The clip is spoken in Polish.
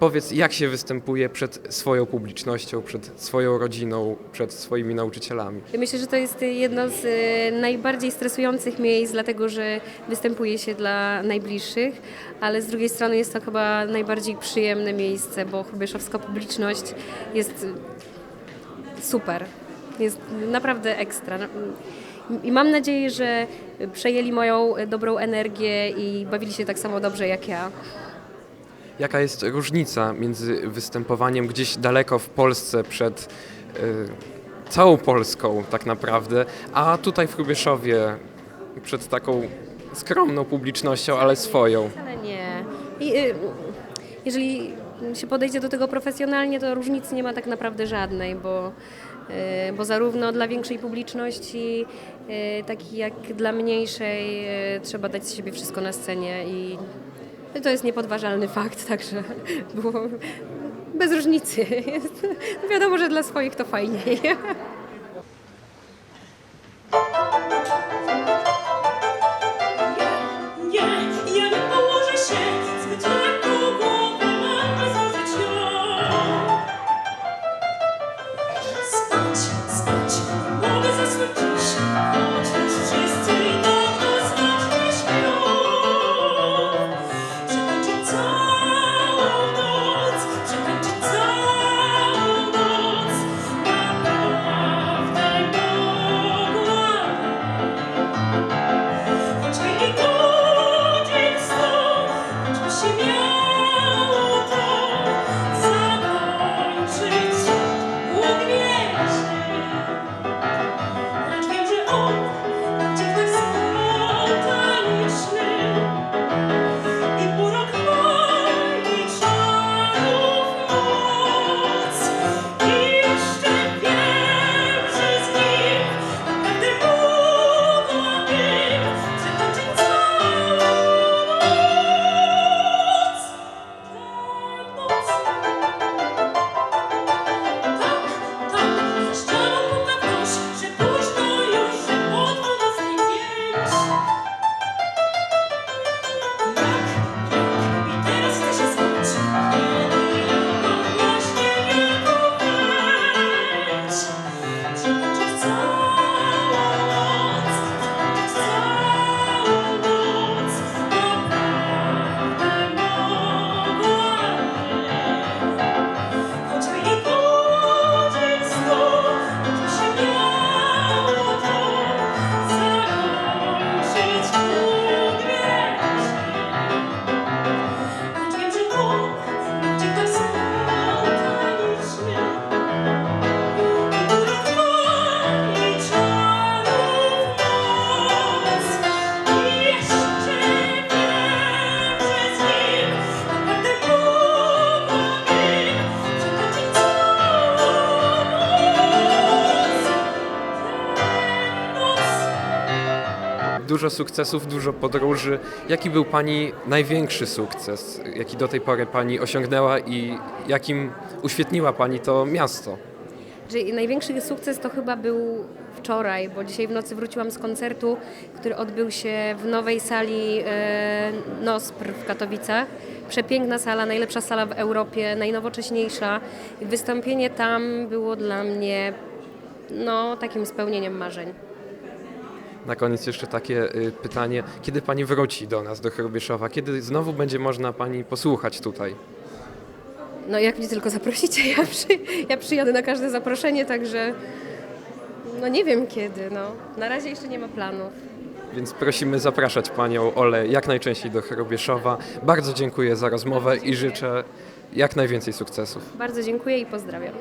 Powiedz, jak się występuje przed swoją publicznością, przed swoją rodziną, przed swoimi nauczycielami? Ja Myślę, że to jest jedno z e, najbardziej stresujących miejsc, dlatego że występuje się dla najbliższych, ale z drugiej strony jest to chyba najbardziej przyjemne miejsce, bo chrubieszowska publiczność jest super. Jest naprawdę ekstra. I mam nadzieję, że przejęli moją dobrą energię i bawili się tak samo dobrze jak ja. Jaka jest różnica między występowaniem gdzieś daleko w Polsce przed y, całą Polską tak naprawdę, a tutaj w Hrubieszowie przed taką skromną publicznością, ale swoją? Wcale nie. I, y, jeżeli się podejdzie do tego profesjonalnie, to różnicy nie ma tak naprawdę żadnej, bo, y, bo zarówno dla większej publiczności, y, tak jak dla mniejszej, y, trzeba dać z siebie wszystko na scenie i to jest niepodważalny fakt, także było bez różnicy. Jest, wiadomo, że dla swoich to fajniej. Dużo sukcesów, dużo podróży. Jaki był Pani największy sukces, jaki do tej pory Pani osiągnęła i jakim uświetniła Pani to miasto? Że największy sukces to chyba był wczoraj, bo dzisiaj w nocy wróciłam z koncertu, który odbył się w nowej sali e, NOSPR w Katowicach. Przepiękna sala, najlepsza sala w Europie, najnowocześniejsza. Wystąpienie tam było dla mnie no, takim spełnieniem marzeń. Na koniec jeszcze takie y, pytanie. Kiedy Pani wróci do nas, do Chrubieszowa? Kiedy znowu będzie można Pani posłuchać tutaj? No jak mnie tylko zaprosicie, ja, przy, ja przyjadę na każde zaproszenie, także no nie wiem kiedy, no. Na razie jeszcze nie ma planów. Więc prosimy zapraszać Panią Olę jak najczęściej do Chrubieszowa. Bardzo dziękuję za rozmowę i życzę jak najwięcej sukcesów. Bardzo dziękuję i pozdrawiam.